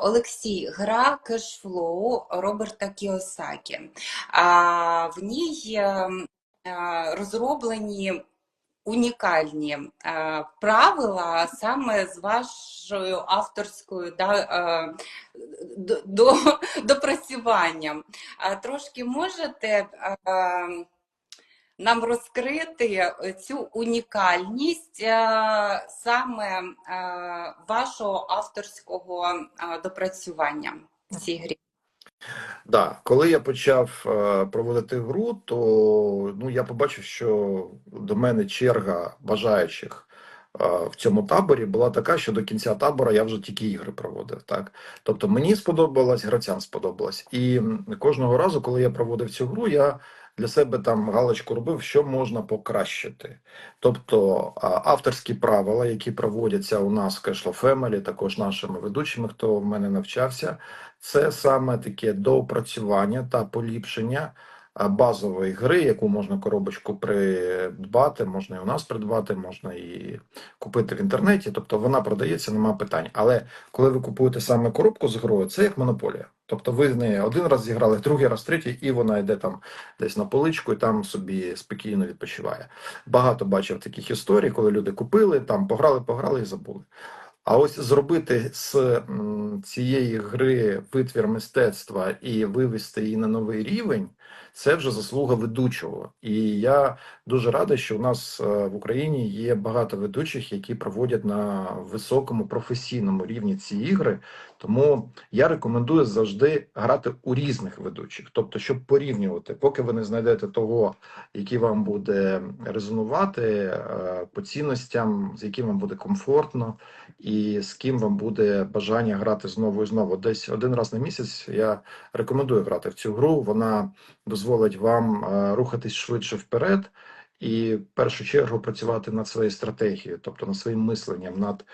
Олексій, гра кешфлоу Роберта Кіосакі. В ній розроблені унікальні правила саме з вашою авторською да, до, до, допрацюванням. Трошки можете нам розкрити цю унікальність е, саме е, вашого авторського е, допрацювання в цій грі? Да, коли я почав е, проводити гру, то ну я побачив, що до мене черга бажаючих е, в цьому таборі була така, що до кінця табора я вже тільки ігри проводив. Так, тобто мені сподобалось, гравцям сподобалось, і кожного разу, коли я проводив цю гру, я для себе там галочку робив, що можна покращити. Тобто авторські правила, які проводяться у нас в Cashflow Family, також нашими ведучими, хто в мене навчався, це саме таке доопрацювання та поліпшення базової гри, яку можна коробочку придбати, можна і у нас придбати, можна і купити в інтернеті. Тобто вона продається, нема питань. Але коли ви купуєте саме коробку з грою, це як монополія. Тобто ви з неї один раз зіграли, другий раз, третій, і вона йде там десь на поличку і там собі спокійно відпочиває. Багато бачив таких історій, коли люди купили, там пограли, пограли і забули. А ось зробити з цієї гри витвір мистецтва і вивести її на новий рівень, це вже заслуга ведучого. І я дуже радий, що у нас е, в Україні є багато ведучих, які проводять на високому професійному рівні ці ігри. Тому я рекомендую завжди грати у різних ведучих, тобто, щоб порівнювати, поки ви не знайдете того, який вам буде резонувати е, по цінностям, з яким вам буде комфортно і з ким вам буде бажання грати знову і знову. Десь один раз на місяць я рекомендую грати в цю гру. Вона дозволить вам е, рухатись швидше вперед. І в першу чергу працювати над своєю стратегією, тобто над своїм мисленням, над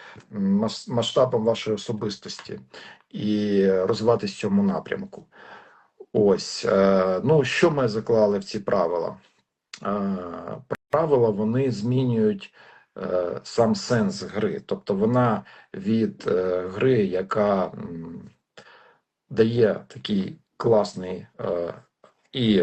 масштабом вашої особистості і розвиватись в цьому напрямку. Ось, е, ну що ми заклали в ці правила? Е, Правила вони змінюють е, сам сенс гри. Тобто вона від гри, яка дає такий класний і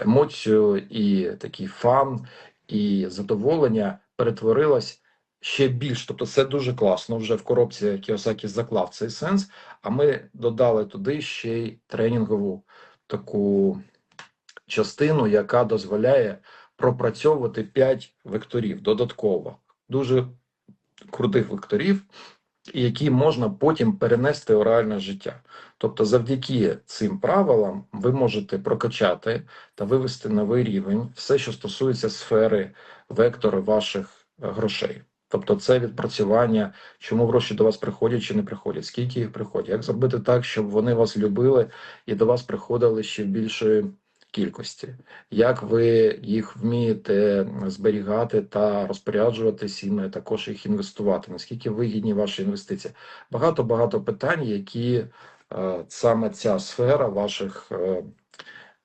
емоцію, і такий фан, і задоволення, перетворилась ще більш. Тобто, це дуже класно. Вже в коробці Кіосакі заклав цей сенс. А ми додали туди ще й тренінгову таку частину, яка дозволяє пропрацьовувати 5 векторів додатково. Дуже крутих векторів, які можна потім перенести у реальне життя. Тобто, завдяки цим правилам ви можете прокачати та вивести новий рівень все, що стосується сфери вектора ваших е, грошей. Тобто, це відпрацювання, чому гроші до вас приходять чи не приходять, скільки їх приходять, як зробити так, щоб вони вас любили і до вас приходили ще в більшої кількості, як ви їх вмієте зберігати та розпоряджуватись іми, також їх інвестувати, наскільки вигідні ваші інвестиції. Багато багато питань, які е, саме ця сфера ваших е,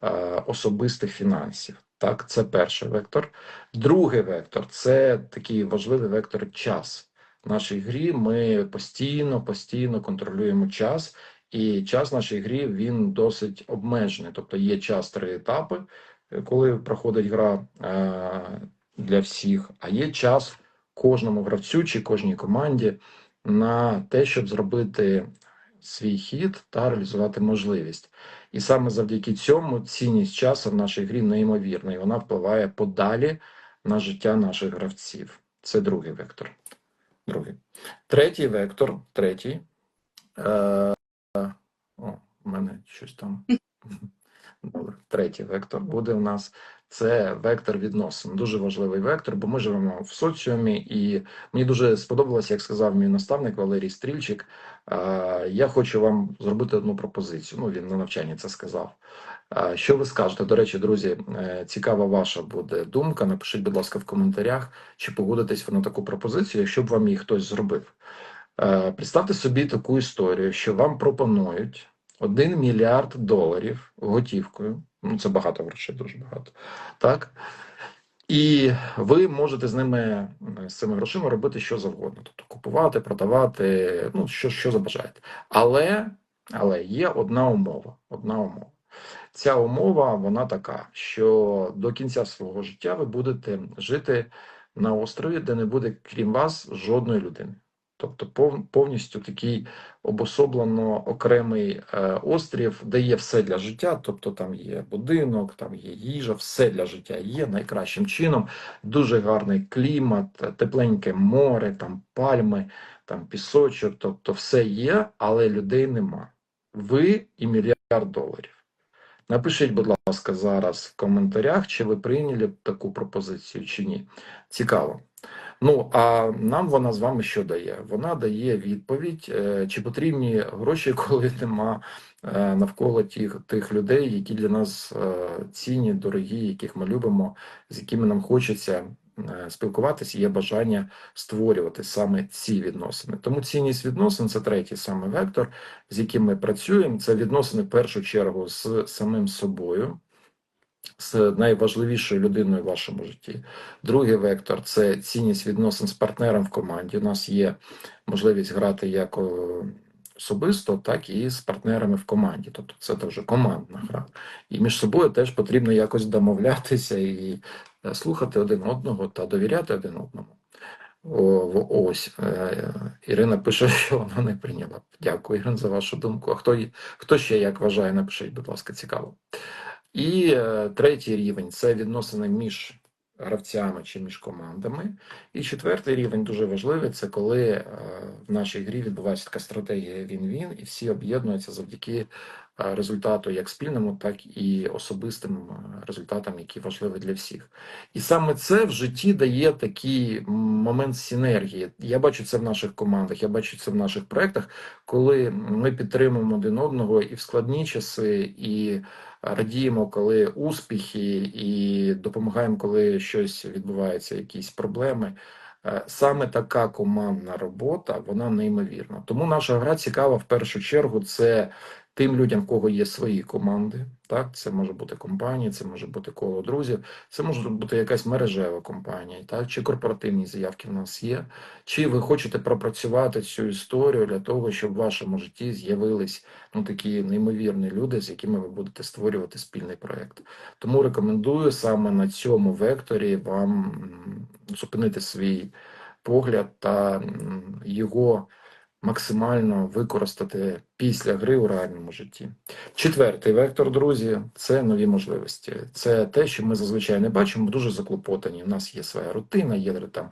е, особистих фінансів. Так, це перший вектор. Другий вектор це такий важливий вектор час. В нашій грі ми постійно, постійно контролюємо час, і час в нашій грі він досить обмежений. Тобто є час три етапи, е, коли проходить гра е, для всіх, а є час кожному гравцю чи кожній команді на те, щоб зробити свій хід та реалізувати можливість. І саме завдяки цьому цінність часу в нашій грі неймовірна, і вона впливає подалі на життя наших гравців. Це другий вектор. Другий. Третій вектор, третій. Е, у мене щось там. Добре. Третій вектор буде у нас це вектор відносин. Дуже важливий вектор, бо ми живемо в соціумі, і мені дуже сподобалося, як сказав мій наставник Валерій Стрільчик. Я хочу вам зробити одну пропозицію. Ну, він на навчанні це сказав. Що ви скажете? До речі, друзі, е, цікава ваша буде думка. Напишіть, будь ласка, в коментарях, чи погодитесь ви на таку пропозицію, якщо б вам її хтось зробив. Е, Представте собі таку історію, що вам пропонують 1 мільярд доларів готівкою. Ну, це багато грошей, дуже багато. Так? І ви можете з ними е, з цими грошима робити що завгодно, тобто купувати, продавати, ну що, що забажаєте. Але, але є одна умова. Одна умова. Ця умова вона така, що до кінця свого життя ви будете жити на острові, де не буде крім вас жодної людини. Тобто повністю такий обособлено окремий е, острів, де є все для життя. Тобто там є будинок, там є їжа, все для життя є найкращим чином. Дуже гарний клімат, тепленьке море, там пальми, там пісочок. Тобто все є, але людей нема. Ви і мільярд доларів. Напишіть, будь ласка, зараз в коментарях, чи ви прийняли таку пропозицію, чи ні. Цікаво. Ну, а нам вона з вами що дає? Вона дає відповідь, е, чи потрібні гроші, коли нема е, навколо тих, тих людей, які для нас е, цінні, дорогі, яких ми любимо, з якими нам хочеться спілкуватися, є бажання створювати саме ці відносини. Тому цінність відносин це третій саме вектор, з яким ми працюємо. Це відносини в першу чергу з самим собою, з найважливішою людиною в вашому житті. Другий вектор це цінність відносин з партнером в команді. У нас є можливість грати як особисто, так і з партнерами в команді. Тобто це вже командна гра. І між собою теж потрібно якось домовлятися і е, слухати один одного та довіряти один одному. О, ось е, Ірина пише, що вона не прийняла. Дякую, Ірина, за вашу думку. А хто, хто ще як вважає, напишіть, будь ласка, цікаво. І е, третій рівень це відносини між гравцями чи між командами. І четвертий рівень дуже важливий це коли е, в нашій грі відбувається така стратегія він-він, і всі об'єднуються завдяки результату як спільному, так і особистим е, результатам, які важливі для всіх. І саме це в житті дає такий момент синергії. Я бачу це в наших командах, я бачу це в наших проєктах, коли ми підтримуємо один одного і в складні часи, і радіємо, коли успіхи, і допомагаємо, коли щось відбувається, якісь проблеми. Е, Саме така командна робота, вона неймовірна. Тому наша гра цікава в першу чергу. Це тим людям, в кого є свої команди. Так, це може бути компанія, це може бути коло друзів, це може бути якась мережева компанія, так чи корпоративні заявки в нас є. Чи ви хочете пропрацювати цю історію для того, щоб в вашому житті з'явились ну такі неймовірні люди, з якими ви будете створювати спільний проєкт. Тому рекомендую саме на цьому векторі вам зупинити свій погляд та його максимально використати після гри у реальному житті. Четвертий вектор, друзі, це нові можливості. Це те, що ми зазвичай не бачимо, дуже заклопотані. У нас є своя рутина, є там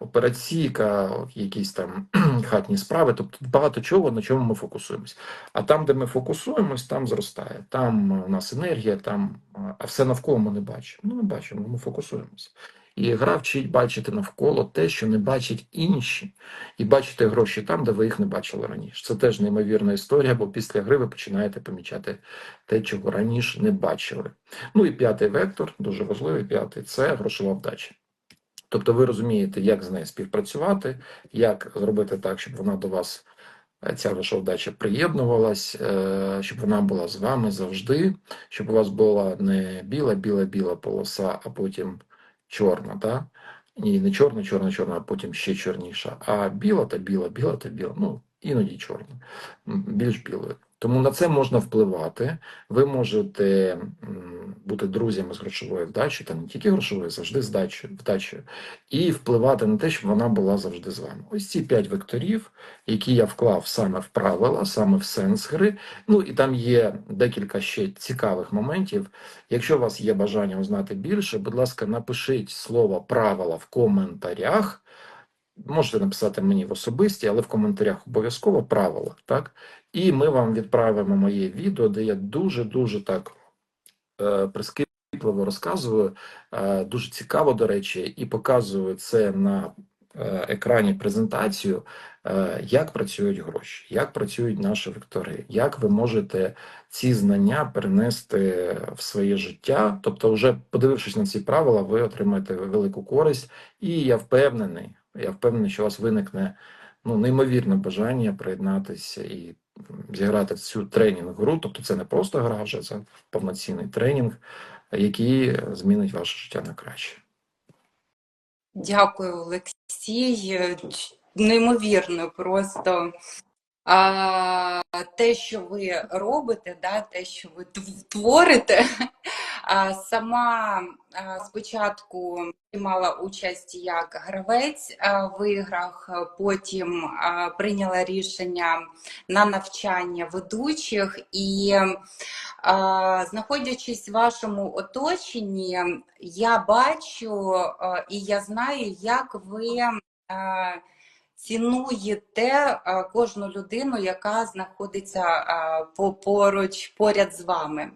операційка, якісь там хатні справи, тобто багато чого, на чому ми фокусуємось. А там, де ми фокусуємось, там зростає. Там у нас енергія, там, а все навколо ми не бачимо. Ну, не бачимо, ми фокусуємось. І гра вчить бачити навколо те, що не бачать інші, і бачити гроші там, де ви їх не бачили раніше. Це теж неймовірна історія, бо після гри ви починаєте помічати те, чого раніше не бачили. Ну і п'ятий вектор, дуже важливий п'ятий, це грошова вдача. Тобто ви розумієте, як з нею співпрацювати, як зробити так, щоб вона до вас, е, ця ваша вдача приєднувалась, е, щоб вона була з вами завжди, щоб у вас була не біла, біла, біла полоса, а потім чорна, да? і не чорна, чорна, чорна, а потім ще чорніша, а біла та біла, біла та біла, ну, іноді чорна, більш білою. Тому на це можна впливати. Ви можете бути друзями з грошовою вдачею, та не тільки грошовою, завжди з вдачею, вдачею, і впливати на те, щоб вона була завжди з вами. Ось ці п'ять векторів, які я вклав саме в правила, саме в сенс гри. Ну і там є декілька ще цікавих моментів. Якщо у вас є бажання узнати більше, будь ласка, напишіть слово правила в коментарях. Можете написати мені в особисті, але в коментарях обов'язково правила, так? І ми вам відправимо моє відео, де я дуже-дуже так е, прискіпливо розказую, е, дуже цікаво, до речі, і показую це на е, екрані презентацію, е, як працюють гроші, як працюють наші вектори, як ви можете ці знання перенести в своє життя. Тобто, вже подивившись на ці правила, ви отримаєте велику користь, і я впевнений, я впевнений, що у вас виникне ну, неймовірне бажання приєднатися і зіграти в цю тренінг гру. Тобто, це не просто гра, вже це повноцінний тренінг, який змінить ваше життя на краще. Дякую, Олексій. Неймовірно, просто а, те, що ви робите, да, те, що ви тв- творите. Сама спочатку приймала участь як гравець в іграх, потім прийняла рішення на навчання ведучих і. Знаходячись в вашому оточенні, я бачу і я знаю, як ви цінуєте кожну людину, яка знаходиться поруч поряд з вами.